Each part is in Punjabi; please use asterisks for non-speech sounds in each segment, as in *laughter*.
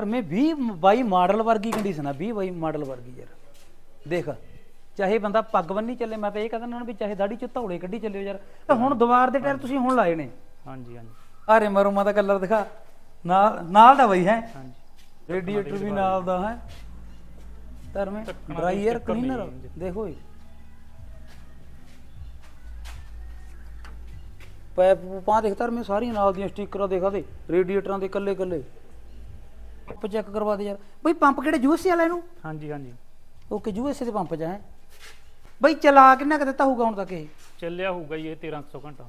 ਪਰ ਮੈਂ 20 22 ਮਾਡਲ ਵਰਗੀ ਕੰਡੀਸ਼ਨ ਆ 20 22 ਮਾਡਲ ਵਰਗੀ ਯਾਰ। ਦੇਖ ਚਾਹੇ ਬੰਦਾ ਪੱਗ ਬੰਨੀ ਚੱਲੇ ਮੈਂ ਤਾਂ ਇਹ ਕਹਿੰਦਾ ਨਾ ਵੀ ਚਾਹੇ ਦਾੜੀ ਚ ਧੌਲੇ ਕੱਢੀ ਚੱਲਿਓ ਯਾਰ। ਤੇ ਹੁਣ ਦੁਬਾਰ ਦੇ ਟਾਇਰ ਤੁਸੀਂ ਹੁਣ ਲਾਏ ਨੇ। ਹਾਂਜੀ ਹਾਂਜੀ। ਆਰੇ ਮਰੂਮਾ ਦਾ ਕਲਰ ਦਿਖਾ। ਨਾਲ ਨਾਲ ਦਾ ਬਈ ਹੈ। ਹਾਂਜੀ। ਰੇਡੀਏਟਰ ਵੀ ਨਾਲ ਦਾ ਹੈ। ਧਰਮੇ ਢੱਕਣਾ ਡਰਾਈ ਵੀ 에ਅਰ ਚੱਕਰ ਨਹੀਂ ਕਲੀਨਰ। ਦੇਖੋ ਇਹ ਪੈਪ ਪਾ ਦੇਖ ਧਰਮੇ ਸਾਰੀਆਂ ਨਾਲ ਦੀਆਂ ਸਟickਰਾਂ ਦੇਖਾ ਦੇ ਰੇਡੀਏਟਰਾਂ ਦੇ ਕੱਲੇ ਕੱਲੇ ਪੰਪ ਚੈੱਕ ਕਰਵਾ ਦੇ ਯਾਰ। ਬਈ ਪੰਪ ਕਿਹੜੇ ਯੂਐਸਏ ਵਾਲਾ ਇਹਨੂੰ ਹਾਂਜੀ ਹਾਂਜੀ। ਓਕੇ ਯੂਐਸਏ ਦੇ ਪੰਪ ਹੈ। ਬਈ ਚਲਾ ਕਿੰਨਾ ਕੁ ਦਿੱਤਾ ਹੋਊਗਾ ਹੁਣ ਤੱਕ ਇਹ? ਚੱਲਿਆ ਹੋਊਗਾ ਜੀ ਇਹ 1300 ਘੰਟਾ।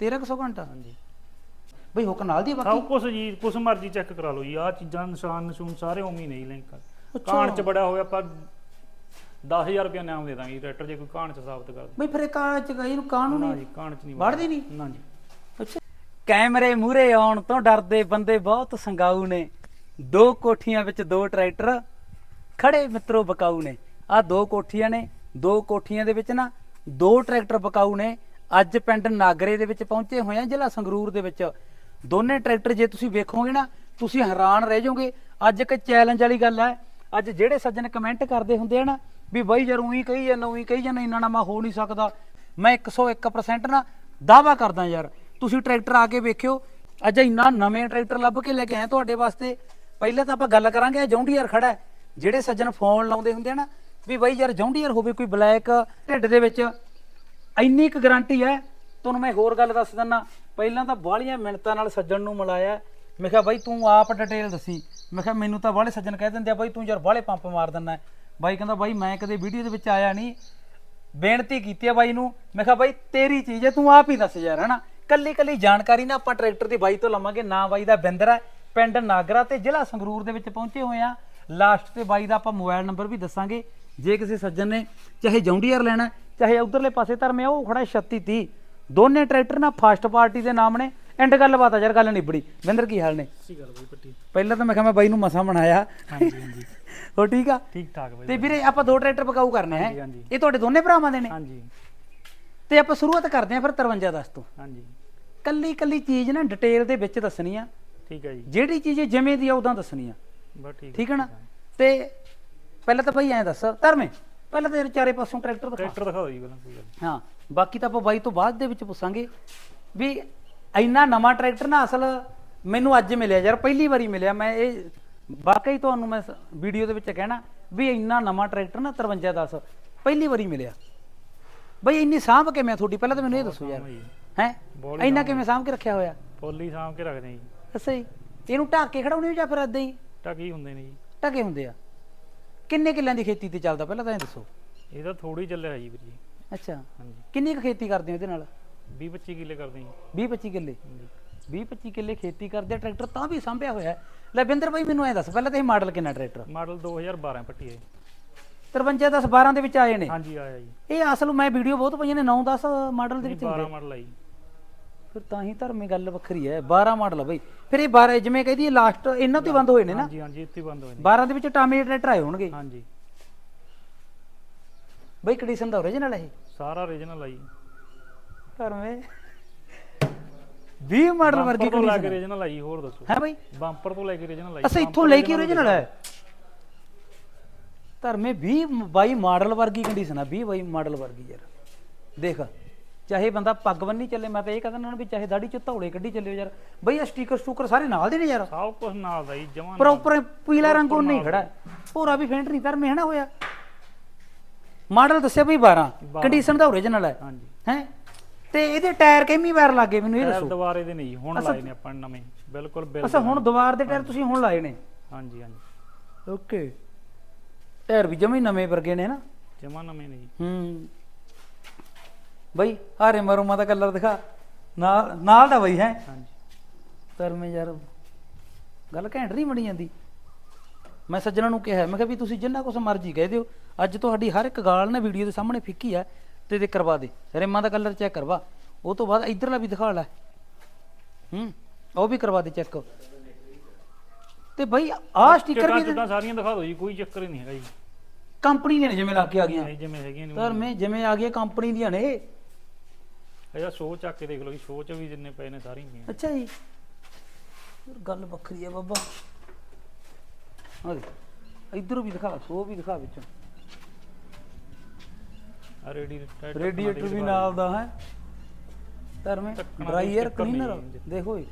1300 ਘੰਟਾ? ਹਾਂਜੀ। ਬਈ ਹੁੱਕ ਨਾਲ ਦੀ ਆ ਸਭ ਬਾਕੀ ਕੁਝ ਜੀ ਕੁਛ ਮਰਜ਼ੀ ਚੈੱਕ ਕਰਾ ਲਓ ਜੀ। ਆਹ ਚੀਜ਼ਾਂ ਨਿਸ਼ਾਨ ਨਿਸ਼ੂਨ ਸਾਰੇ ਉਵੇਂ ਹੀ ਨਹੀਂ ਲਿੰਕ। ਕਾਣ ਚ ਬੜਾ ਹੋਇਆ ਆਪਾਂ 10000 ਰੁਪਏ ਨਾਮ ਦੇ ਦਾਂਗੇ ਟਰੈਕਟਰ ਜੇ ਕੋਈ ਕਾਣ ਚ ਸਾਬਤ ਕਰ ਬਈ ਫਿਰ ਇਹ ਕਾਰ ਚ ਗਈ ਨੂੰ ਕਾਹਨੂੰ ਨਾ ਨਹੀਂ ਜੀ ਕਾਣ ਚ ਨਹੀਂ ਵੜਦੀ ਨਹੀਂ? ਨਾ ਜੀ। ਅੱਛਾ। ਕੈਮਰੇ ਮੂਹਰੇ ਆਉਣ ਤੋਂ ਡਰਦੇ ਬੰਦੇ ਬਹੁਤ ਸੰਗਾਊ ਨੇ। ਦੋ ਕੋਠੀਆਂ ਵਿੱਚ ਦੋ ਟਰੈਕਟਰ ਖੜੇ ਮਿੱਤਰੋ ਬਕਾਊ ਨੇ। ਆ ਦੋ ਕੋਠੀਆਂ ਨੇ, ਦੋ ਕੋਠੀਆਂ ਦੇ ਵਿੱਚ ਨਾ ਦੋ ਟਰੈਕਟਰ ਬਕਾਊ ਨੇ। ਅੱਜ ਪਿੰਡ ਨਾਗਰੇ ਦੇ ਵਿੱਚ ਪਹੁੰਚੇ ਹੋਏ ਆ, ਜ਼ਿਲ੍ਹਾ ਸੰਗਰੂਰ ਦੇ ਵਿੱਚ। ਦੋਨੇ ਟਰੈਕਟਰ ਜੇ ਤੁਸੀਂ ਵੇਖੋਗੇ ਨਾ, ਤੁਸੀਂ ਹੈਰਾਨ ਰਹਿ ਜਾਓਗੇ। ਅੱਜ ਇੱਕ ਚੈਲੰਜ ਵਾਲੀ ਗੱਲ ਹੈ। ਅੱਜ ਜਿਹੜੇ ਸੱਜਣ ਕਮੈਂਟ ਕਰਦੇ ਹੁੰਦੇ ਆ ਨਾ, ਵੀ ਬਾਈ ਯਾਰ ਉਹੀ ਕਹੀ ਜਾਂਦਾ, ਉਹੀ ਕਹੀ ਜਾਂਦਾ, ਇੰਨਾ ਨਾ ਮੈਂ ਹੋ ਨਹੀਂ ਸਕਦਾ। ਮੈਂ 101% ਨਾ ਦਾਵਾ ਕਰਦਾ ਯਾਰ। ਤੁਸੀਂ ਟਰੈਕਟਰ ਆ ਕੇ ਵੇਖਿਓ, ਅੱਜ ਇੰਨਾ ਨਵੇਂ ਟਰੈਕਟਰ ਲੱਭ ਕੇ ਲੈ ਕੇ ਆਏ ਤੁਹਾਡੇ ਵਾਸਤੇ। ਪਹਿਲਾਂ ਤਾਂ ਆਪਾਂ ਗੱਲ ਕਰਾਂਗੇ, ਇਹ ਜੌਂਡੀਅਰ ਖੜਾ ਹੈ। ਜਿਹੜੇ ਸੱਜਣ ਫੋਨ ਲਾਉਂਦੇ ਹੁੰਦੇ ਆ ਨਾ, ਵੀ ਬਾਈ ਯਾਰ ਜੌਂਡੀਅਰ ਹੋਵੇ ਕੋਈ ਬਲੈਕ ਢਿੱਡ ਦੇ ਵਿੱਚ, ਇੰਨੀ ਕੁ ਗਾਰੰਟੀ ਹੈ। ਤੁਹਾਨੂੰ ਮੈਂ ਹੋਰ ਗੱਲ ਦੱਸ ਦਿੰਨਾ, ਪਹਿਲਾਂ ਤਾਂ ਬਾਹਲੀਆਂ ਮਿੰਟਾਂ ਨਾਲ ਸੱਜਣ ਨੂੰ ਮਿਲਾਇਆ। ਮੈਂ ਕਿਹਾ, ਬਾਈ ਤੂੰ ਆਪ ਡਿਟੇਲ ਦੱਸੀ। ਮੈਂ ਕਿਹਾ, ਮੈਨੂੰ ਤਾਂ ਬਾਹਲੇ ਸੱਜਣ ਕਹਿ ਦਿੰਦੇ ਆ, ਬਾਈ ਤੂੰ ਯਾਰ ਬਾਹਲੇ ਪੰਪ ਮਾਰ ਦਿੰਦਾ ਬਾਈ ਕਹਿੰਦਾ, ਬਾਈ ਮੈਂ ਕਦੇ ਵੀਡੀਓ ਦੇ ਵਿੱਚ ਆਇਆ ਨਹੀਂ। ਬੇਨਤੀ ਕੀਤੀ ਆ ਬਾਈ ਨੂੰ। ਮੈਂ ਕਿਹਾ, ਬਾਈ ਤੇਰੀ ਚੀਜ਼ ਹੈ, ਤੂੰ ਆਪ ਹੀ ਦੱਸ ਯਾਰ, ਹਨਾ? ਕੱਲੀ ਕੱਲੀ ਜਾਣਕਾਰੀ ਨਾ ਆਪਾਂ ਟਰੈਕਟਰ ਦੀ ਬਾਈ ਤੋਂ ਲਵਾਂਗੇ, ਨਾ ਬਾਈ ਦਾ ਬਿੰਦਰ ਹੈ। ਪਿੰਡ ਨਾਗਰਾ ਤੇ ਜ਼ਿਲ੍ਹਾ ਸੰਗਰੂਰ ਦੇ ਵਿੱਚ ਪਹੁੰਚੇ ਹੋਏ ਆ। ਲਾਸਟ ਤੇ ਬਾਈ ਦਾ ਆਪਾਂ ਮੋਬਾਈਲ ਨੰਬਰ ਵੀ ਦੱਸਾਂਗੇ। ਜੇ ਕਿਸੇ ਸੱਜਣ ਨੇ ਚਾਹੇ ਜੌਂਡੀਅਰ ਲੈਣਾ ਚਾਹੇ ਉਧਰਲੇ ਪਾਸੇ ਧਰਮੇ ਉਹ ਖੜਾ 3630 ਦੋਨੇ ਟਰੈਕਟਰ ਨਾ ਫਸਟ ਪਾਰਟੀ ਦੇ ਨਾਮ ਨੇ। ਐਂਡ ਗੱਲਬਾਤ ਆ ਯਾਰ ਗੱਲ ਨਿਬੜੀ। ਬਿੰਦਰ ਕੀ ਹਾਲ ਨੇ? ਸਹੀ ਗੱਲ ਬਈ ਪੱਟੀ। ਪਹਿਲਾਂ ਤਾਂ ਮੈਂ ਕਿਹਾ ਮੈਂ ਬਾਈ ਨੂੰ ਮਸਾ ਬਣਾਇਆ। ਹਾਂਜੀ ਹਾਂਜੀ। *laughs* ਹੋ ਠੀਕ ਆ? ਠੀਕ ਠਾਕ ਬਈ ਤੇ ਵੀਰੇ ਆਪਾਂ ਦੋ ਟਰੈਕਟਰ ਪਕਾਊ ਕਰਨੇ ਹੈ। ਇਹ ਤੁਹਾਡੇ ਦੋਨੇ ਭਰਾਵਾਂ ਦੇ ਨੇ। ਹਾਂਜੀ। ਤੇ ਆਪਾਂ ਸ਼ੁਰੂਆਤ ਕਰਦੇ ਹਾਂ ਫਿਰ 53 10 ਤੋਂ। ਹਾਂਜੀ। ਕੱਲੀ ਕੱਲੀ ਚੀਜ਼ ਨਾ ਡਿਟੇਲ ਦੇ ਵਿੱਚ ਦੱਸਣੀ ਆ। ਠੀਕ ਹੈ ਜੀ। ਜਿਹੜੀ ਚੀਜ਼ ਜਿਵੇਂ ਦੀ ਆ ਉਦਾਂ ਦੱਸਣੀ ਆ। ਬਸ ਠੀਕ ਠੀਕ ਹੈ ਨਾ? ਤੇ ਪਹਿਲਾਂ ਤਾਂ ਭਾਈ ਐਂ ਦੱਸ ਧਰਮੇ। ਪਹਿਲਾਂ ਤਾਂ ਚਾਰੇ ਪਾਸੋਂ ਟਰੈਕਟਰ ਦਿਖਾ। ਟਰੈਕਟਰ ਦਿਖਾਓ ਜੀ ਪਹਿਲਾਂ ਕੋਈ ਗੱਲ। ਹਾਂ ਬਾਕੀ ਤਾਂ ਆਪਾਂ ਬਾਈ ਤੋਂ ਬਾਅਦ ਦੇ ਵਿੱਚ ਪੁੱਛਾਂਗੇ ਵੀ ਇੰਨਾ ਨਵਾਂ ਟਰੈਕਟਰ ਨਾ ਅਸਲ ਮੈਨੂੰ ਅੱਜ ਮਿਲਿਆ ਯਾਰ ਪਹਿਲੀ ਵਾਰੀ ਮਿਲਿਆ। ਮੈਂ ਇਹ ਵਾਕਈ ਤੁਹਾਨੂੰ ਮੈਂ ਵੀਡੀਓ ਦੇ ਵਿੱਚ ਕਹਿਣਾ ਵੀ ਇੰਨਾ ਨਵਾਂ ਟਰੈਕਟਰ ਨਾ 53 10 ਪਹਿਲੀ ਵਾਰੀ ਮਿਲਿਆ। ਬਈ ਇੰਨੀ ਸਾਂਭ ਕੇ ਮੈਂ ਤੁਹਾਡੀ ਪਹਿਲਾਂ ਤਾਂ ਮੈਨੂੰ ਇਹ ਦੱਸੋ ਯਾਰ। ਹੈ ਇੰਨਾ ਕਿਵੇਂ ਸਾਂਭ ਕੇ ਰੱਖਿਆ ਹੋਇਆ? ਪੋਲੀ ਸਾਂਭ ਕੇ ਰੱਖਦੇ ਜੀ। ਅੱਛਾ ਜੀ ਇਹਨੂੰ ਢੱਕ ਕੇ ਖੜਾਉਣੀ ਹੋ ਜਾਂ ਫਿਰ ਏਦਾਂ ਹੀ? ਟਕੀ ਹੁੰਦੇ ਨੇ ਜੀ। ਢਕੇ ਹੁੰਦੇ ਆ। ਕਿੰਨੇ ਕਿੱਲਿਆਂ ਦੀ ਖੇਤੀ ਤੇ ਚੱਲਦਾ ਪਹਿਲਾਂ ਤਾਂ ਇਹ ਦੱਸੋ। ਇਹ ਤਾਂ ਥੋੜੀ ਚੱਲਿਆ ਜੀ ਵੀਰ ਜੀ। ਅੱਛਾ। ਹਾਂਜੀ। ਕਿੰਨੀ ਕੁ ਖੇਤੀ ਕਰਦੇ ਹੋ ਇਹਦੇ ਨਾਲ? 20 25 ਕਿੱਲੇ ਕਰਦੇ ਜੀ। 20 25 ਕਿੱਲੇ। ਹਾਂਜੀ। 20 25 ਕਿੱਲੇ ਖੇਤੀ ਕਰਦੇ ਆ, ਟਰੈਕਟਰ ਤਾਂ ਵੀ ਸਾਂਭਿਆ ਹੋਇਆ ਹੈ। ਲੈ ਬਿੰਦਰ ਭਾਈ ਮੈਨੂੰ ਐ ਦੱਸ ਪਹਿਲਾਂ ਤਾਂ ਇਹ ਮਾਡਲ ਕਿੰਨਾ ਟਰੈਕਟਰ? ਮਾਡਲ 2012 ਪੱਟੀ ਹੈ 53 10 12 ਦੇ ਵਿੱਚ ਆਏ ਨੇ? ਹਾਂਜੀ ਆਇਆ ਜੀ। ਇਹ ਅਸਲ ਮੈਂ ਵੀਡੀਓ ਬਹੁਤ ਪਈਆਂ ਨੇ 9 10 ਮਾਡਲ ਦੇ ਨਹੀਂ ਵਿੱਚ 12 ਹੁੰਦੇ। ਮਾਡਲ ਆ ਜੀ। ਫਿਰ ਤਾਂ ਹੀ ਧਰਮੀ ਗੱਲ ਵੱਖਰੀ ਹੈ। 12 ਮਾਡਲ ਆ ਬਈ। ਫਿਰ ਇਹ 12 ਜਿਵੇਂ ਕਹਦੀ ਲਾਸਟ ਇਹਨਾਂ ਤੋਂ ਹੀ ਬੰਦ ਹੋਏ ਨੇ ਨਾ? ਹਾਂਜੀ ਹਾਂਜੀ ਇੱਥੇ ਹੀ ਬੰਦ ਹੋਏ ਨੇ। 12 ਦੇ ਵਿੱਚ ਟਾਮੀ ਆਏ ਹੋਣਗੇ। ਹਾਂਜੀ। ਬਈ ਕੰਡੀਸ਼ਨ ਦਾ ਓਰੀਜਨਲ ਇਹ? ਸਾਰਾ ਓਰੀਜਨਲ ਆ ਜੀ। ਧਰਮੇ। 20 ਮਾਡਲ ਵਰਗੀ ਤੋਂ ਲੈ ਕੇ ਕੰਡੀਸ਼ਨ ਓਰੀਜਨਲ ਆ ਜੀ ਹੋਰ ਦੱਸੋ। ਹੈ ਬਈ? ਬੰਪਰ ਤੋਂ ਲੈ ਕੇ ਓਰੀਜਨਲ ਆ ਜੀ। ਅੱਛਾ ਇੱਥੋਂ ਲੈ ਕੇ ਓਰੀਜਨਲ ਹੈ ਧਰਮੇ 20 22 ਮਾਡਲ ਵਰਗੀ ਕੰਡੀਸ਼ਨ ਆ? 20 22 ਮਾਡਲ ਵਰਗੀ ਯਾਰ। ਦੇਖ। ਚਾਹੇ ਬੰਦਾ ਪੱਗ ਬੰਨੀ ਚੱਲੇ ਮੈਂ ਤਾਂ ਇਹ ਕਹਿੰਦਾ ਨਾ ਵੀ ਚਾਹੇ ਦਾੜੀ ਚ ਧੌਲੇ ਕੱਢੀ ਚੱਲਿਓ ਯਾਰ। ਬਈ ਆ ਸਟicker ਸਟੂਕਰ ਸਾਰੇ ਨਾਲ ਦੇ ਨੇ ਯਾਰ। ਸਭ ਕੁਝ ਨਾਲ ਦਾ ਜੀ ਜਮਾਂ ਪਰ ਉੱਪਰ ਪੀਲਾ ਰੰਗ ਉਹ ਨਹੀਂ ਖੜਾ। ਭੋਰਾ ਵੀ ਫੈਂਟ ਨਹੀਂ ਧਰਮੇ ਹਨਾ ਹੋਇਆ। ਮਾਡਲ ਦੱਸਿਆ ਬਈ 12 ਕੰਡੀਸ਼ਨ ਦਾ ਓਰੀਜਨਲ ਹੈ। ਹਾਂਜੀ। ਹੈ? ਤੇ ਇਹਦੇ ਟਾਇਰ ਕਿੰਨੀ ਵਾਰ ਲੱਗੇ ਮੈਨੂੰ ਇਹ ਦੱਸੋ? ਦੁਬਾਰੇ ਦੇ ਨਹੀਂ ਹੁਣ ਲਾਏ ਨੇ ਆਪਾਂ ਨਵੇਂ। ਬਿਲਕੁਲ ਬਿਲ ਅੱਛਾ ਹੁਣ ਦੁਬਾਰ ਦੇ ਟਾਇਰ ਤੁਸੀਂ ਹੁਣ ਲਾਏ ਨੇ? ਹਾਂਜੀ ਹਾਂਜੀ। ਓਕੇ ਟਾਇਰ ਵੀ ਜਮੇ ਨਵੇਂ ਵਰਗੇ ਨੇ ਨਾ। ਜਮਾਂ ਨਵੇਂ ਨੇ ਜੀ। ਹੂੰ। ਬਈ ਹਾਰੇ ਮਰੂਮਾ ਦਾ ਕਲਰ ਦਿਖਾ। ਨਾਲ ਨਾਲ ਦਾ ਬਈ ਹੈ। ਹਾਂਜੀ। ਪਰ ਮੈਂ ਯਾਰ ਗੱਲ ਘੈਂਟ ਨਹੀਂ ਬਣੀ ਜਾਂਦੀ। ਮੈਂ ਸੱਜਣਾ ਨੂੰ ਕਿਹਾ ਮੈਂ ਕਿਹਾ ਵੀ ਤੁਸੀਂ ਜਿੰਨਾ ਕੁਛ ਮਰਜ਼ੀ ਕਹਿ ਦਿਓ। ਅੱਜ ਤੁਹਾਡੀ ਹਰ ਇੱਕ ਗਾਲ ਨਾ ਵੀਡੀਓ ਦੇ ਸਾਹਮਣੇ ਫਿੱਕੀ ਹੈ ਤੇ ਤੇ ਕਰਵਾ ਦੇ। ਰਿਮਾਂ ਦਾ ਕਲਰ ਚੈੱਕ ਕਰਵਾ। ਉਹ ਤੋਂ ਬਾਅਦ ਇਧਰਲਾ ਵੀ ਦਿਖਾ ਲੈ। ਹੂੰ ਉਹ ਵੀ ਕਰਵਾ ਦੇ ਚੈੱਕ। ਤੇ ਬਈ ਆਹ ਸਟicker ਵੀ ਚੁੱਟਾਂ ਸਾਰੀਆਂ ਦਿਖਾ ਦਿਓ ਜੀ ਕੋਈ ਚੱਕਰ ਹੀ ਨਹੀਂ ਹੈਗਾ ਜੀ। ਕੰਪਨੀ ਨੇ ਜਿਵੇਂ ਲੱਗ ਕੇ ਆ ਗਈਆਂ। ਜਿਵੇਂ ਹੈਗੀਆਂ ਨੇ ਪਰ ਮੈਂ ਜਿਵੇਂ ਆ ਗਈਆਂ ਕੰਪਨੀ ਦੀਆਂ ਨੇ ਇਹਦਾ ਸ਼ੋਅ ਚੱਕ ਕੇ ਦੇਖ ਲਓ ਜੀ ਸ਼ੋਅ 'ਚ ਵੀ ਜਿੰਨੇ ਪਏ ਨੇ ਸਾਰੀਆਂ ਪਈਆਂ ਅੱਛਾ ਜੀ। ਯਾਰ ਗੱਲ ਵੱਖਰੀ ਹੈ ਬਾਬਾ। ਆ ਦੇ ਇਧਰੋਂ ਵੀ ਦਿਖਾ ਸੋ ਵੀ ਦਿਖਾ ਵਿੱਚੋਂ। ਆ ਰੇਡੀਏਟਰ ਵੀ ਨਾਲ ਦਾ ਹੈ। ਧਰਮੇ ਢੱਕਣਾ ਡਰਾਈ ਵੀ 에ਅਰ ਚੱਕਰ ਨਹੀਂ ਕਲੀਨਰ ਜੀ। ਦੇਖੋ ਇਹ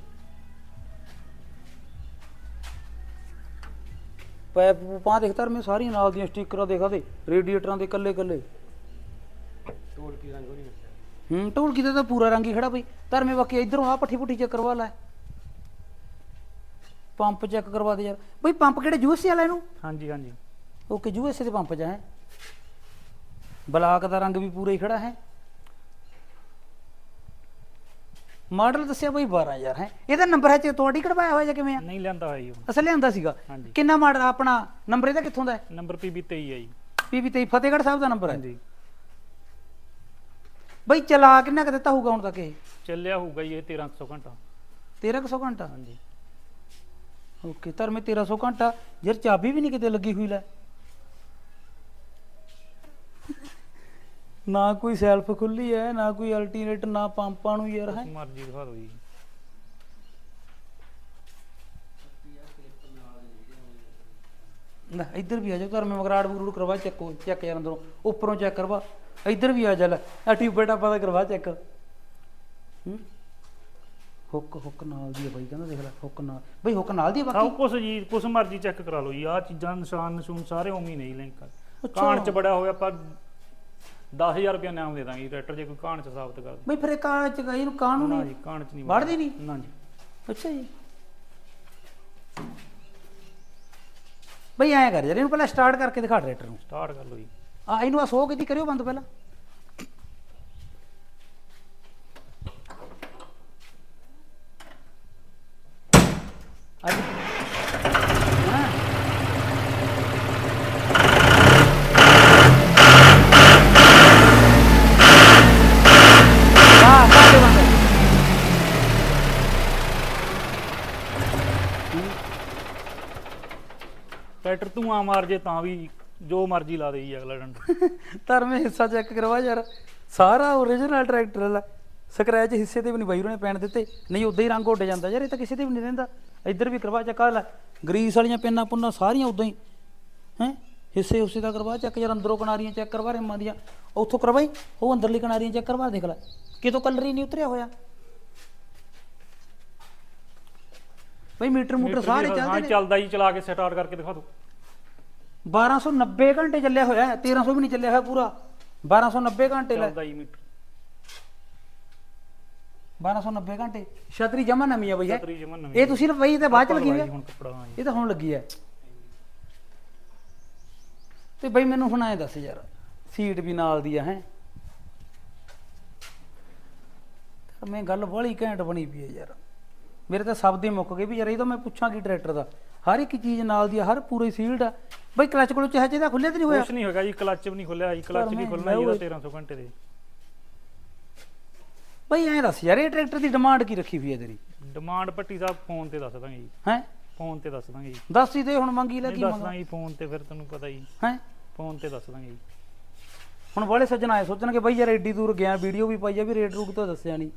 ਪੈਪ ਪਾ ਦੇਖ ਧਰਮੇ ਸਾਰੀਆਂ ਨਾਲ ਦੀਆਂ ਸਟickਰਾਂ ਦੇਖਾ ਦੇ ਰੇਡੀਏਟਰਾਂ ਦੇ ਕੱਲੇ ਕੱਲੇ ਟੋਲ ਕੀ ਰੰਗ ਹੋਣੀ ਹੂੰ ਢੋਲਕੀ ਦਾ ਤਾਂ ਪੂਰਾ ਰੰਗ ਹੀ ਖੜਾ ਬਈ। ਧਰਮੇ ਬਾਕੀ ਇਧਰੋਂ ਆ ਪੱਠੀ ਪੁੱਠੀ ਚੈੱਕ ਕਰਵਾ ਲੈ। ਪੰਪ ਚੈੱਕ ਕਰਵਾ ਦੇ ਯਾਰ। ਬਈ ਪੰਪ ਕਿਹੜੇ ਯੂਐਸਏ ਵਾਲਾ ਇਹਨੂੰ ਹਾਂਜੀ ਹਾਂਜੀ। ਓਕੇ ਯੂਐਸਏ ਦੇ ਪੰਪ 'ਚ ਹੈ? ਬਲਾਕ ਦਾ ਰੰਗ ਵੀ ਪੂਰਾ ਹੀ ਖੜਾ ਹੈ। ਮਾਡਲ ਦੱਸਿਆ ਬਈ 12 ਯਾਰ ਹੈ। ਇਹਦਾ ਨੰਬਰ ਹੈ ਤੇ ਤੁਹਾਡੀ ਕਢਵਾਇਆ ਹੋਇਆ ਜਾਂ ਕਿਵੇਂ ਆ? ਨਹੀਂ ਲਿਆਂਦਾ ਹੋਇਆ ਜੀ ਅਸਲ ਲਿਆਂਦਾ ਸੀਗਾ। ਹਾਂਜੀ। ਕਿੰਨਾ ਮਾਡਲ ਆਪਣਾ ਨੰਬਰ ਇਹਦਾ ਕਿੱਥੋਂ ਦਾ ਹੈ? ਨੰਬਰ ਪੀਬੀ 23 ਹੈ ਜੀ। ਪੀਵੀ 23 ਫਤਿਹਗੜ੍ਹ ਸਾਹਿਬ ਦਾ ਨੰਬਰ ਹੈ? ਹਾਂਜੀ। ਬਈ ਚਲਾ ਕਿੰਨਾ ਕੁ ਦਿੱਤਾ ਹੋਊਗਾ ਹੁਣ ਤੱਕ ਇਹ? ਚੱਲਿਆ ਹੋਊਗਾ ਜੀ ਇਹ 1300 ਘੰਟਾ। 1300 ਘੰਟਾ? ਹਾਂਜੀ। ਓਕੇ ਧਰਮੇ 1300 ਘੰਟਾ। ਯਾਰ ਚਾਬੀ ਵੀ ਨਹੀਂ ਕਿਤੇ ਲੱਗੀ ਹੋਈ ਲੈ। ਨਾ ਕੋਈ ਸੈਲਫ ਖੁੱਲੀ ਹੈ ਨਾ ਕੋਈ ਅਲਟਰਨੇਟ ਨਾ ਪੰਪਾਂ ਨੂੰ ਯਾਰ ਹੈ। ਮਰਜ਼ੀ ਦਿਖਾ ਦਿਓ ਜੀ। ਲੈ ਇੱਧਰ ਵੀ ਆ ਜਾ ਧਰਮੇ ਮਗਰਾੜ ਬੂਰੂੜ ਕਰਵਾ ਚੈੱਕ ਚੈੱਕ ਯਾਰ ਅੰਦਰੋਂ ਉੱਪਰੋਂ ਚੈੱਕ ਕਰਵਾ। ਇੱਧਰ ਵੀ ਆ ਜਾ ਲੈ ਆ ਟਿਊਬ ਟਾਪਾ ਦਾ ਕਰਵਾ ਚੈੱਕ। ਹੂੰ? ਹੁੱਕ ਹੁੱਕ ਨਾਲ ਦੀ ਆ ਬਾਈ ਕਹਿੰਦਾ ਦੇਖ ਲੈ ਹੁੱਕ ਨਾਲ। ਬਈ ਹੁੱਕ ਨਾਲ ਦੀ ਆ ਸਭ ਬਾਕੀ ਕੁਝ ਜੀ ਕੁਛ ਮਰਜ਼ੀ ਚੈੱਕ ਕਰਾ ਲਓ ਜੀ ਆਹ ਚੀਜ਼ਾਂ ਨਿਸ਼ਾਨ ਨਿਸ਼ੂਨ ਸਾਰੇ ਉਵੇਂ ਹੀ ਨਹੀਂ ਲਿੰਕ। ਕਾਣ ਚ ਬੜਾ ਹੋਇਆ ਆਪਾਂ 10000 ਰੁਪਏ ਨਾਮ ਦੇ ਦਾਂਗੇ ਟਰੈਕਟਰ ਜੇ ਕੋਈ ਕਾਣ ਚ ਸਾਬਤ ਕਰ ਦੇ। ਬਈ ਫਿਰ ਇਹ ਕਾਂ ਚ ਗਈ ਨੂੰ ਨਾ ਨਹੀਂ? ਜੀ ਕਾਣ ਚ ਨਹੀਂ ਵੜਦੀ ਨਹੀਂ? ਨਾ ਜੀ। ਅੱਛਾ ਜੀ। ਬਈ ਐਂ ਕਰ ਯਾਰ ਇਹਨੂੰ ਪਹਿਲਾਂ ਸਟਾਰਟ ਕਰਕੇ ਦਿਖਾ ਟਰੈਕਟਰ ਨੂੰ। ਸਟਾਰਟ ਕਰ ਲਓ ਜੀ। ਆ, ਇਹਨੂੰ ਆ ਸੋ ਕਿਤੇ ਕਰਿਓ ਬੰਦ ਪਹਿਲਾਂ। ਅੱਜ। ਹਾਂ? ਵਾਹ ਵਾਹ ਬੰਦ। ਟਰੈਕਟਰ ਧੂਆਂ ਮਾਰ ਜੇ ਤਾਂ ਵੀ ਜੋ ਮਰਜ਼ੀ ਲਾ ਦੇ ਜੀ ਅਗਲਾ ਡੰਡਾ। *laughs* ਧਰਮੇ ਹਿੱਸਾ ਚੈੱਕ ਕਰਵਾ ਯਾਰ। ਸਾਰਾ ਓਰੀਜਨਲ ਟਰੈਕਟਰ ਵਾਲਾ। ਸਕ੍ਰੈਚ ਹਿੱਸੇ ਤੇ ਵੀ ਨਹੀਂ ਬਾਈ ਉਹਨੇ ਪੈਣ ਦਿੱਤੇ। ਨਹੀਂ ਉਦਾਂ ਹੀ ਰੰਗ ਉੱਡ ਜਾਂਦਾ ਯਾਰ ਇਹ ਤਾਂ ਕਿਸੇ ਤੇ ਵੀ ਨਹੀਂ ਰਹਿੰਦਾ। ਇੱਧਰ ਵੀ ਕਰਵਾ ਚੱਕਾ ਲੈ। ਗਰੀਸ ਵਾਲੀਆਂ ਪਿੰਨਾਂ ਪੁੰਨਾਂ ਸਾਰੀਆਂ ਉਦਾਂ ਹੀ। ਹੈ? ਹਿੱਸੇ ਹੁੱਸੇ ਦਾ ਕਰਵਾ ਚੱਕ ਯਾਰ ਅੰਦਰੋਂ ਕਿਨਾਰੀਆਂ ਚੈੱਕ ਕਰਵਾ ਰਿਮਾਂ ਦੀਆਂ। ਉੱਥੋਂ ਕਰਵਾਈ ਉਹ ਅੰਦਰਲੀ ਕਿਨਾਰੀਆਂ ਚੈੱਕ ਕਰਵਾ ਦੇਖ ਲੈ। ਕਿਤੋਂ ਕਲਰ ਹੀ ਨਹੀਂ ਉਤਰਿਆ ਹੋਇਆ। ਬਈ ਮੀਟਰ ਮੂਟਰ ਸਾਰੇ ਹਾਂ ਚੱਲਦੇ ਨੇ। ਚੱਲਦਾ ਜੀ ਚਲਾ ਕੇ ਸਟਾਰਟ ਕਰਕੇ ਦਿਖਾ ਦਿਓ 1290 ਘੰਟੇ ਚੱਲਿਆ ਹੋਇਆ ਹੈ 1300 ਵੀ ਨਹੀਂ ਚੱਲਿਆ ਹੋਇਆ ਪੂਰਾ। 1290 ਘੰਟੇ ਲੈ। ਚੱਲਦਾ ਜੀ ਮੀਟਰ 1290 ਘੰਟੇ। ਛਤਰੀ ਜਮਾ ਨਵੀਂ ਆ ਬਈ ਹੈ? ਛਤਰੀ ਜਮਾਂ ਨਵੀਂ ਇਹ ਤੁਸੀਂ ਰੁਪਈ ਤੇ ਬਾਅਦ ਚ ਲੱਗੀ ਹੋਈ ਹੈ ਹੁਣ ਕੱਪੜਾ ਹਾਂ ਜੀ ਇਹ ਤਾਂ ਹੁਣ ਲੱਗੀ ਹੈ ਤੇ ਬਈ ਮੈਨੂੰ ਹੁਣ ਐ ਦੱਸ ਯਾਰ ਸੀਟ ਵੀ ਨਾਲ ਦੀ ਆ ਹੈ? ਮੈਂ ਗੱਲ ਬੜੀ ਘੈਂਟ ਬਣੀ ਪਈ ਹੈ ਯਾਰ। ਮੇਰੇ ਤਾਂ ਸਭ ਦੇ ਮੁੱਕ ਗਏ ਵੀ ਯਾਰ ਇਹ ਤਾਂ ਮੈਂ ਪੁੱਛਾਂ ਕੀ ਟਰੈਕਟਰ ਦਾ। ਹਰ ਇੱਕ ਚੀਜ਼ ਨਾਲ ਦੀ ਆ ਹਰ ਪੂਰੀ ਸੀਲਡ ਆ। ਬਈ ਕਲਚ ਕੋਲ ਚਾਹੇ ਇਹਦਾ ਖੁੱਲਿਆ ਤੇ ਨਹੀਂ ਹੋਇਆ। ਕੁਛ ਨਹੀਂ ਹੋਗਾ ਜੀ ਕਲੱਚ ਵੀ ਨਹੀਂ ਖੁੱਲਿਆ ਜੀ ਕਲੱਚ ਪਰ ਵੀ ਮੈਂ- ਖੁੱਲਣਾ ਮੈਂ ਜੀ ਉਹ- ਇਹਦਾ 1300 ਘੰਟੇ ਦੇ। ਬਈ ਐਂ ਦੱਸ ਯਾਰ ਇਹ ਟਰੈਕਟਰ ਦੀ ਡਿਮਾਂਡ ਕੀ ਰੱਖੀ ਹੋਈ ਹੈ ਤੇਰੀ? ਡਿਮਾਂਡ ਪੱਟੀ ਸਾਹਿਬ ਫੋਨ ਤੇ ਦੱਸ ਦਾਂਗੇ ਜੀ। ਹੈ? ਫੋਨ ਤੇ ਦੱਸ ਦਾਂਗੇ ਜੀ। ਦੱਸ ਹੀ ਦੇ ਹੁਣ ਮੰਗੀ ਲੈ ਨਹੀਂ ਕੀ ਦੱਸ ਮੰਗਾ? ਦਾਂਗੇ ਜੀ ਫੋਨ ਤੇ ਫਿਰ ਤੈਨੂੰ ਪਤਾ ਜੀ ਹੈ? ਫੋਨ ਤੇ ਦੱਸ ਦਾਂਗੇ ਜੀ। ਹੁਣ ਵਾਲੇ ਸੱਜਣ ਆਏ ਸੋਚਣਗੇ ਬਈ ਯਾਰ ਐਡੀ ਦੂਰ ਗਿਆ ਵੀਡੀਓ ਵੀ ਪਾਈ ਆ ਵੀ ਰੇਟ ਰੂਟ ਤਾਂ ਦੱਸਿਆ ਨਹੀਂ।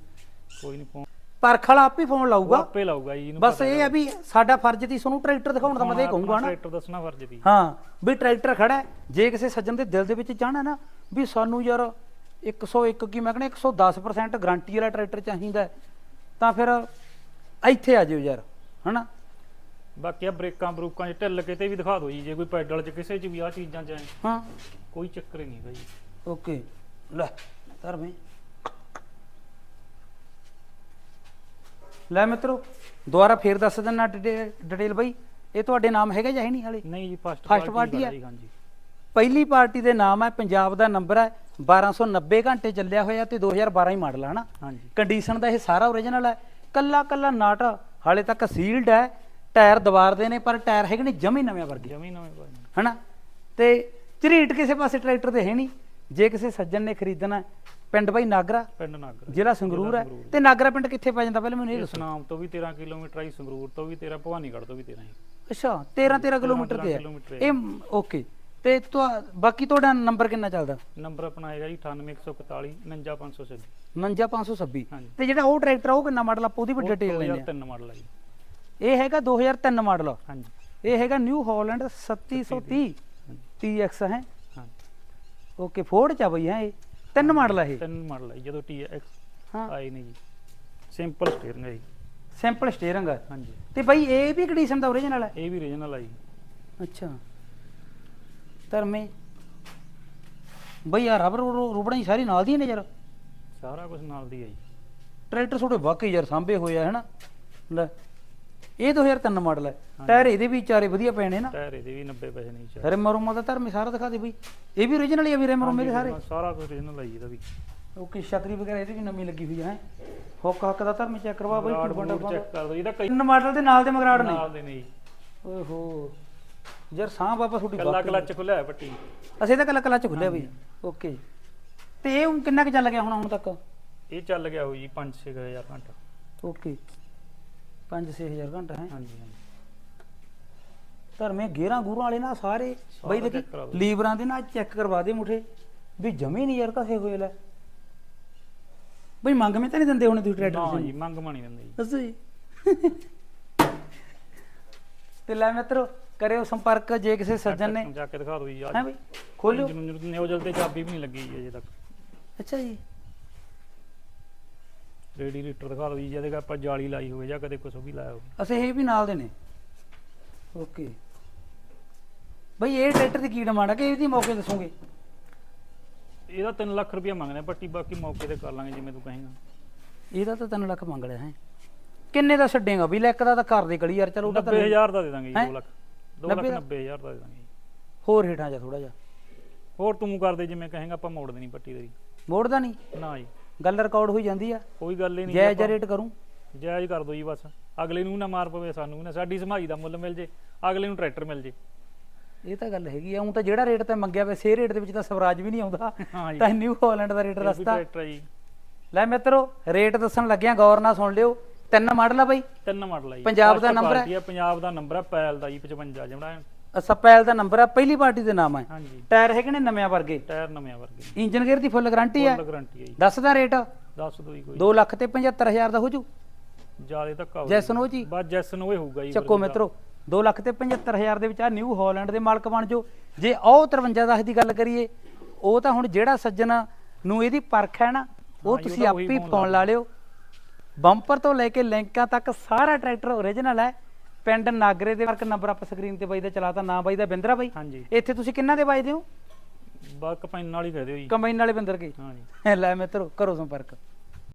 ਕੋਈ ਨਹੀਂ ਫੋਨ ਪਰਖ ਵਾਲਾ ਆਪ ਹੀ ਫੋਨ ਉਹ ਲਾਊਗਾ ਆਪੇ ਲਾਊਗਾ ਜੀ ਇਹਨੂੰ ਬਸ ਇਹ ਆ ਵੀ ਸਾਡਾ ਫਰਜ਼ ਤੀ ਤੁਹਾਨੂੰ ਟਰੈਕਟਰ ਦਿਖਾਉਣ ਦਾ ਮੈਂ ਇਹ ਕਹੂੰਗਾ ਨਾ। ਟਰੈਕਟਰ ਦੱਸਣਾ ਫਰਜ਼ ਦੀ ਹਾਂ ਵੀ ਟਰੈਕਟਰ ਖੜਾ ਹੈ, ਜੇ ਕਿਸੇ ਸੱਜਣ ਦੇ ਦਿਲ ਦੇ ਵਿੱਚ ਚਾਹਣਾ ਨਾ ਵੀ ਸਾਨੂੰ ਯਾਰ 101 ਕੀ ਮੈਂ ਕਹਿੰਦਾ 110% ਗਾਰੰਟੀ ਵਾਲਾ ਟਰੈਕਟਰ ਚਾਹੀਦਾ ਹੈ, ਤਾਂ ਫਿਰ ਇੱਥੇ ਆ ਜਿਓ ਯਾਰ ਹਨਾ? ਬਾਕੀ ਆ ਬ੍ਰੇਕਾਂ ਬਰੂਕਾਂ 'ਚ ਢਿੱਲ ਕਿਤੇ ਵੀ ਦਿਖਾ ਦਿਓ ਜੀ ਜੇ ਕੋਈ ਪੈਡਲ 'ਚ ਕਿਸੇ 'ਚ ਵੀ ਆ ਚੀਜ਼ਾਂ 'ਚ ਐ ਹਾਂ। ਕੋਈ ਚੱਕਰ ਹੀ ਨਹੀਂ ਜੀ ਓਕੇ ਲੈ ਧਰਮੇ ਲੈ ਮਿੱਤਰੋ ਦੁਬਾਰਾ ਫੇਰ ਦੱਸ ਦਿੰਨਾ ਡਿਟੇਲ ਬਈ ਇਹ ਤੁਹਾਡੇ ਨਾਮ ਹੈਗਾ ਜਾਂ ਹੈ ਨਹੀਂ ਹਾਲੇ? ਨਹੀਂ ਜੀ ਫਸਟ First party ਹੈ? ਹਾਂਜੀ। ਪਹਿਲੀ ਪਾਰਟੀ ਦੇ ਨਾਮ ਹੈ ਪੰਜਾਬ ਦਾ ਨੰਬਰ ਹੈ 1290 ਘੰਟੇ ਚੱਲਿਆ ਹੋਇਆ ਤੇ 2012 ਹੀ ਮਾਡਲ ਹੈ ਨਾ ਹਾਂਜੀ। ਕੰਡੀਸ਼ਨ ਦਾ ਇਹ ਸਾਰਾ ਓਰੀਜਨਲ ਹੈ। ਕੱਲਾ ਕੱਲਾ ਨਾਟ ਹਾਲੇ ਤੱਕ ਸੀਲਡ ਹੈ। ਟਾਇਰ ਦਵਾਰਦੇ ਨੇ ਪਰ ਟਾਇਰ ਹੈਗੇ ਨੇ ਜਮੀ ਨਵੇਂ ਵਰਗੇ। ਜਮੀ ਨਵੇਂ ਭਾਈ ਹਨਾ? ਤੇ ਝਰੀਟ ਕਿਸੇ ਪਾਸੇ ਟਰੈਕਟਰ ਤੇ ਹੈ ਨਹੀਂ। ਜੇ ਕਿਸੇ ਸੱਜਣ ਨੇ ਖਰੀਦਣਾ ਹੈ, ਪਿੰਡ ਬਾਈ ਨਾਗਰਾ? ਪਿੰਡ ਨਾਗਰ। ਜ਼ਿਲ੍ਹਾ ਸੰਗਰੂਰ ਹੈ। ਤੇ ਨਾਗਰਾ ਪਿੰਡ ਕਿੱਥੇ ਪੈ ਜਾਂਦਾ ਪਹਿਲਾਂ ਮੈਨੂੰ ਇਹ ਦੱਸੋ। ਨਾਮ ਤੋਂ ਵੀ 13 ਕਿਲੋਮੀਟਰ ਆਈ ਸੰਗਰੂਰ ਤੋਂ ਵੀ 13 ਭਵਾਨੀਗੜ੍ਹ ਤੋਂ ਵੀ 13 ਜੀ। ਅੱਛਾ 13 13 ਕਿਲੋਮੀਟਰ ਤੇ ਹੈ। ਹੈ। ਇਹ ਓਕੇ। ਤੇ ਤੁਹਾ ਬਾਕੀ ਤੁਹਾਡਾ ਨੰਬਰ ਕਿੰਨਾ ਚੱਲਦਾ? ਨੰਬਰ ਆਪਣਾ ਹੈਗਾ ਜੀ 98141 49526 59526 ਹਾਂਜੀ। ਤੇ ਜਿਹੜਾ ਉਹ ਟਰੈਕਟਰ ਆ ਉਹ ਕਿੰਨਾ ਮਾਡਲ ਆਪਾਂ ਉਹਦੀ ਵੀ ਡਿਟੇਲ ਲੈਣੀ ਆ 2003 ਮਾਡਲ ਹੈ ਜੀ। ਇਹ ਹੈਗਾ 2003 ਮਾਡਲ। ਹਾਂਜੀ। ਇਹ ਹੈਗਾ ਨਿਊ ਹਾਲੈਂਡ 3730 TX ਹੈ ਹਾਂ। ਓਕੇ ਫੋਰਡ ਚ ਆ ਬਈ ਹੈ ਇਹ? ਤਿੰਨ ਮਾਡਲ ਆ ਇਹ? ਤਿੰਨ ਮਾਡਲ ਹੈ ਜਦੋਂ TX ਹਾਂ। ਆਏ ਨੇ ਜੀ। ਸਿੰਪਲ ਸਟੀਅਰਿੰਗ ਹੈ ਜੀ। ਸਿੰਪਲ ਸਟੀਅਰਿੰਗ ਹਾਂਜੀ। ਤੇ ਬਈ ਇਹ ਵੀ ਕੰਡੀਸ਼ਨ ਦਾ ਓਰੀਜਨਲ ਹੈ ਇਹ ਵੀ ਰੀਜਨਲ ਆ ਜੀ। ਅੱਛਾ। ਧਰਮੇ। ਬਈ ਆ ਰਬਰ ਰੁਬੜਾਂ ਹੀ ਸਾਰੀ ਨਾਲ ਦੀ ਨੇ ਯਾਰ। ਸਾਰਾ ਕੁਝ ਨਾਲ ਦੀ ਹੈ ਜੀ। ਟਰੈਕਟਰ ਛੋਟੇ ਵਾਕਈ ਯਾਰ ਸਾਂਭੇ ਹੋਏ ਆ ਹਨਾ? ਲੈ। ਇਹ 2003 ਮਾਡਲ ਹੈ। ਟਾਇਰ ਇਹਦੇ ਵੀ ਚਾਰੇ ਵਧੀਆ ਪੈਣੇ ਨਾ ਟਾਇਰ ਇਹਦੇ ਵੀ 90 ਪੈਸੇ ਨਹੀਂ ਚਾਹੀਦੇ। ਰਿਮ ਰੁਮ ਦਾ ਧਰਮੇ ਸਾਰਾ ਦਿਖਾ ਦੇ ਬਈ। ਇਹ ਵੀ ਓਰੀਜਨਲ ਹੀ ਆ ਵੀ ਰਿਮ ਰੁਮ ਇਹਦੇ ਸਾਰੇ। ਸਾਰਾ ਕੁਝ ਰੀਜਨਲ ਹੈ ਇਹਦਾ ਵੀ। ਓਕੇ ਛਤਰੀ ਵਗੈਰਾ ਇਹਦੀ ਵੀ ਨਵੀਂ ਲੱਗੀ ਹੋਈ ਹੈ। ਹੁੱਕ ਹੱਕ ਦਾ ਧਰਮੇ ਚੈੱਕ ਕਰਵਾ ਬਈ ਫੁੱਟ ਫੰਡਾ ਚੈੱਕ ਕਰ ਦੋ। ਇਹਦਾ ਕਈ ਮਾਡਲ ਦੇ ਨਾਲ ਦੇ ਮਗਰਾੜ ਨੇ। ਨਾਲ ਦੇ ਨੇ ਜੀ। ਓਏ ਹੋ ਯਾਰ ਸਾਹ ਬਾਬਾ ਤੁਹਾਡੀ ਕੱਲਾ ਕਲੱਚ ਖੁੱਲਿਆ ਹੈ ਪੱਟੀ। ਅਸੀਂ ਤਾਂ ਕੱਲਾ ਕੱਲਾ ਚ ਖੁੱਲਿਆ ਬਈ। ਓਕੇ ਤੇ ਇਹ ਹੁਣ ਕਿੰਨਾ ਕੁ ਚੱਲ ਗਿਆ ਹੁਣ ਹੁਣ ਤੱਕ? ਇਹ ਚੱਲ ਗਿਆ ਹੋਈ 5-6000 ਘੰਟਾ। ਓਕੇ। 5-6000 ਘੰਟਾ ਹੈ। ਹਾਂਜੀ ਹਾਂਜੀ। ਧਰਮੇ ਗੇਰਾਂ ਗੂਰਾਂ ਵਾਲੇ ਨਾ ਸਾਰੇ ਬਈ check ਦੇਖੀ ਕਰਾ ਦਿਓ। ਲੀਵਰਾਂ ਦੇ ਨਾਲ ਚੈੱਕ ਕਰਵਾ ਦੇ ਮੁਠੇ ਵੀ ਜਮੇ ਨਹੀਂ ਯਾਰ ਕਸੇ ਹੋਏ ਲੈ। ਬਈ ਮੰਗ ਮੇ ਤਾਂ ਨਹੀਂ ਦਿੰਦੇ ਹੁਣ ਤੁਸੀਂ ਨਾ ਟਰੈਕਟਰ ਜੀ ਮੰਗ ਮਾਣੀ ਦਿੰਦੇ ਜੀ। ਦੱਸੋ ਜੀ। ਤੇ ਲੈ ਮਿੱਤਰੋ ਕਰਿਓ ਸੰਪਰਕ ਜੇ ਕਿਸੇ ਸੱਜਣ ਨੇ। ਜਾ ਕੇ ਦਿਖਾ ਦਿਓ ਜੀ ਹੈ ਬਈ? ਖੋਲਿਓ। ਨਿਊਜ਼ਲ ਤੇ ਚਾਬੀ ਵੀ ਨਹੀਂ ਲੱਗੀ ਜੀ ਅਜੇ ਤੱਕ। ਅੱਛਾ ਜੀ। ਰੇਡੀਏਟਰ ਦਿਖਾ ਦਿਓ ਜੀ ਜਿਹਦੇ ਕਾ ਆਪਾਂ ਜਾਲੀ ਲਾਈ ਹੋਵੇ ਜਾਂ ਕਦੇ ਕੁਝ ਵੀ ਲਾਇਆ ਹੋਵੇ। ਅਸੀਂ ਇਹ ਵੀ ਨਾਲ ਦੇ ਨੇ? ਓਕੇ। ਬਈ ਇਹ ਟਰੈਕਟਰ ਦੀ ਕੀ ਡਿਮਾਂਡ ਹੈ ਕਿ ਇਹਦੀ ਮੌਕੇ ਦੱਸੋਗੇ? ਇਹਦਾ 3 ਲੱਖ ਰੁਪਇਆ ਮੰਗਦੇ ਆ, ਪੱਟੀ ਬਾਕੀ ਮੌਕੇ ਤੇ ਕਰ ਲਾਂਗੇ ਜਿਵੇਂ ਤੂੰ ਕਹੇਗਾ। ਇਹਦਾ ਤਾਂ 3 ਲੱਖ ਮੰਗ ਲਿਆ ਹੈ? ਕਿੰਨੇ ਦਾ ਛੱਡੇਗਾ? ਵੀ ਲੈਕ ਦਾ ਤਾਂ ਕਰ ਦੇ ਕਲੀ ਯਾਰ ਚਲੋ ਉਹਦਾ ਤਾਂ 90000 ਦਾ ਦੇ ਦਾਂਗੇ ਜੀ ਹੈਂ? 2 ਲੱਖ 2 ਲੱਖ ਨੱਬੇ ਦਾ? 90000 ਦਾ ਦੇ ਦਾਂਗੇ ਜੀ। ਹੋਰ ਹੇਠਾਂ ਜਾ ਥੋੜਾ ਜਿਹਾ। ਹੋਰ ਤੂੰ ਕਰਦੇ ਜਿਵੇਂ ਕਹੇਗਾ ਆਪਾਂ ਮੋੜ ਦੇਣੀ ਪੱਟੀ ਤੇਰੀ। ਮੋੜਦਾ ਨਹੀਂ ਨਾ ਜੀ। ਗੱਲ ਰਿਕਾਰਡ ਹੋਈ ਜਾਂਦੀ ਆ। ਕੋਈ ਗੱਲ ਹੀ ਨਹੀਂ ਜਾਇਜ਼ ਰੇਟ ਕਰੂੰ? ਜਾਇਜ਼ ਕਰ ਦੋ ਜੀ ਬਸ। ਅਗਲੇ ਨੂੰ ਨਾ ਮਾਰ ਪਵੇ ਸਾਨੂੰ ਵੀ ਨਾ ਸਾਡੀ ਸਮਾਈ ਦਾ ਮੁੱਲ ਮਿਲ ਜੇ ਅਗਲੇ ਨੂੰ ਟਰੈਕਟਰ ਮਿਲ ਜੇ। ਇਹ ਤਾਂ ਗੱਲ ਹੈਗੀ ਆ ਉਹ ਤਾਂ ਜਿਹੜਾ ਰੇਟ ਤੇ ਮੰਗਿਆ ਵੇ ਸੇ ਰੇਟ ਦੇ ਵਿੱਚ ਤਾਂ ਸਵਰਾਜ ਵੀ ਨਹੀਂ ਆਉਂਦਾ। ਹਾਂ ਜੀ। ਤਾਂ ਨਿਊ ਹਾਲੈਂਡ ਦਾ ਰੇਟ ਇਹ ਰਸਤਾ। ਟਰੈਕਟਰ ਜੀ। ਲੈ ਮਿੱਤਰੋ ਰੇਟ ਦੱਸਣ ਲੱਗਿਆ ਗੌਰ ਨਾਲ ਸੁਣ ਲਿਓ। ਤਿੰਨ ਮਾਡਲ ਆ ਬਾਈ। ਤਿੰਨ ਮਾਡਲ ਆ ਜੀ। ਪੰਜਾਬ ਦਾ First number ਹੈ? party ਆ, ਪੰਜਾਬ ਦਾ ਨੰਬਰ ਹੈ ਪੈਲ ਦਾ ਜੀ 55 ਜਿਹੜਾ ਸਪੈਲ ਦਾ ਨੰਬਰ ਆ ਪਹਿਲੀ ਪਾਰਟੀ ਦੇ ਨਾਮ ਹੈ ਹਾਂਜੀ। ਟਾਇਰ ਹੈਗੇ ਨੇ ਨਵਿਆਂ ਵਰਗੇ? ਟਾਇਰ ਨਵੇਂ ਵਰਗੇ। ਇੰਜਨ ਗੇਅਰ ਦੀ ਫੁੱਲ ਗਾਰੰਟੀ ਹੈ ਫੁੱਲ ਗਾਰੰਟੀ ਹੈ ਜੀ। ਦੱਸਦਾ ਰੇਟ ਦੱਸ ਦੋ ਜੀ ਕੋਈ। 2 ਲੱਖ ਤੇ 75000 ਦਾ ਹੋ ਜੂ। ਜਿਆਦੇ ਧੱਕਾ ਹੋ ਜੈਸਨ ਜੀ। ਬਸ ਜੈਸਨ ਉਹ ਹੋਊਗਾ ਜੀ। ਚੱਕੋ ਮਿੱਤਰੋ 2 ਲੱਖ ਤੇ 75000 ਦੇ ਵਿੱਚ ਆ ਨਿਊ ਹਾਲੈਂਡ ਦੇ ਮਾਲਕ ਬਣ ਜੋ ਜੇ ਉਹ 53 10 ਦੀ ਗੱਲ ਕਰੀਏ ਉਹ ਤਾਂ ਹੁਣ ਜਿਹੜਾ ਸੱਜਣ ਨੂੰ ਇਹਦੀ ਪਰਖ ਹੈ ਨਾ ਉਹ ਹਾਂ ਤੁਸੀਂ ਆਪੇ ਹੀ ਫੋਨ ਲਾ ਲਿਓ। ਬੰਪਰ ਤੋਂ ਲੈ ਕੇ ਲਿੰਕਾਂ ਤੱਕ ਸਾਰਾ ਟਰੈਕਟਰ ਓਰੀਜਨਲ ਹੈ। ਪਿੰਡ ਨਾਗਰੇ ਦੇ ਵਰਕ ਨੰਬਰ ਆਪਾਂ ਸਕਰੀਨ ਤੇ ਬਾਈ ਦਾ ਚਲਾਤਾ ਨਾਂ ਬਾਈ ਦਾ ਬਿੰਦਰਾ ਬਾਈ। ਹਾਂਜੀ। ਇੱਥੇ ਤੁਸੀਂ ਕਿੰਨਾ ਦੇ ਵੱਜਦੇ ਹੋ? ਬਸ ਕਪੈਨ ਨਾਲ ਹੀ ਦਿਓ ਜੀ। ਕੰਬਾਈਨ ਵਾਲੇ ਬਿੰਦਰ ਕੇ। ਹਾਂਜੀ। ਲੈ ਮਿੱਤਰੋ ਕਰੋ ਸੰਪਰਕ।